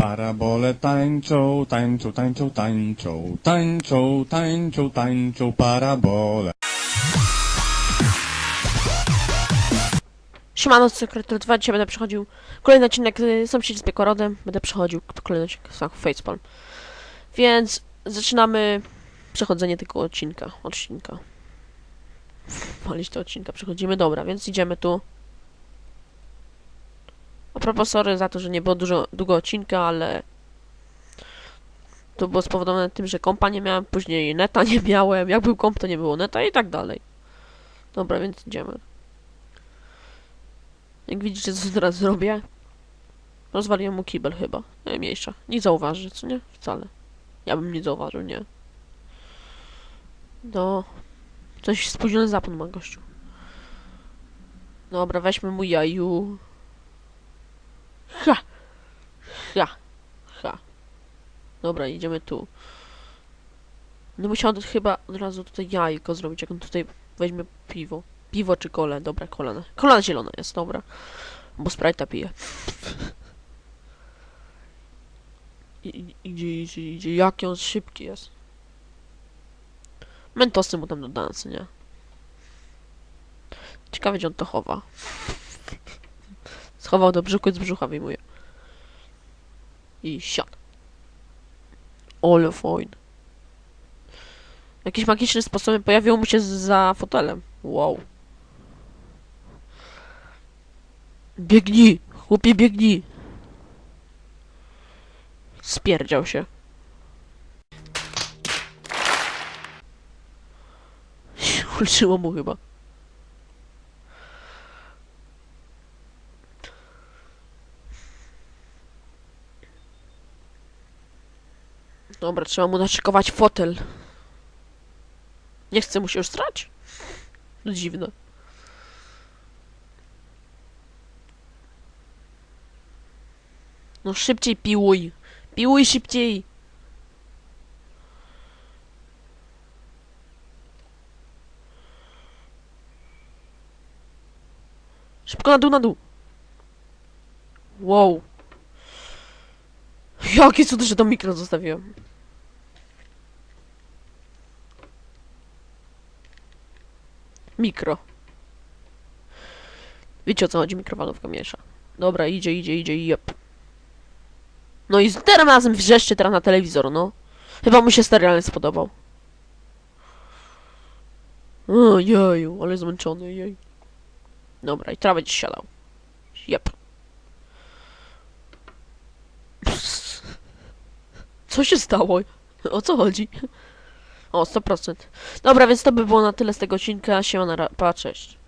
Parabole tańczą, tańczą, tańczą, tańczą, tańczą, tańczą, tańczą, parabole. Siemano, Sekretar 2, dzisiaj będę przechodził kolejny odcinek Sąsiedzi z Piekorodem. Będę przechodził kolejny odcinek z Facepalm. Więc zaczynamy przechodzenie tego odcinka. Odcinka. Walić tego odcinka. Przechodzimy, dobra, więc idziemy tu. A propos, sorry za to, że nie było dużo, długo odcinka, ale to było spowodowane tym, że kompa nie miałem, później neta nie miałem, jak był komp, to nie było neta i tak dalej. Dobra, więc idziemy. Jak widzicie, co teraz zrobię? Rozwaliłem mu kibel chyba. Nie, mniejsza. Nie zauważy, co nie? Wcale. Ja bym nie zauważył, nie. No. Coś spóźniony zapłon ma gościu. Dobra, weźmy mu jaju. Ha! Ha! Ha! Dobra, idziemy tu. No musiałem chyba od razu tutaj jajko zrobić, jak on tutaj weźmie piwo. Piwo czy kole? Dobra, kolana. Kolana zielona jest, dobra. Bo Sprite'a i- Idzie, idzie, idzie. Jaki on szybki jest. Mentosy mu tam dodałem, co nie? Ciekawe, gdzie on to chowa. Schował do brzuchu i z brzucha wyjmuje. I siad. Ole fajne. Jakieś magiczne sposoby pojawiło mu się za fotelem. Wow. Biegnij! Chłopie, biegnij! Spierdział się. Ulczyło mu chyba. Dobra, trzeba mu naszykować fotel. Nie chce mu się już strać? No dziwne. No szybciej piłuj. Piłuj szybciej. Szybko na dół, na dół. Wow. Jakie cud, że to mikro zostawiłem. Mikro. Wiecie o co chodzi, mikrofalówka miesza. Dobra, idzie, idzie, idzie, jep. No i teraz razem wrzeszczy teraz na telewizor, no. Chyba mu się serial spodobał. O, jeju, ale zmęczony, jej. Dobra, i teraz będzie siadał. Jep. Co się stało? O co chodzi? O, 100%. Dobra, więc to by było na tyle z tego odcinka. Siema, na pa, cześć.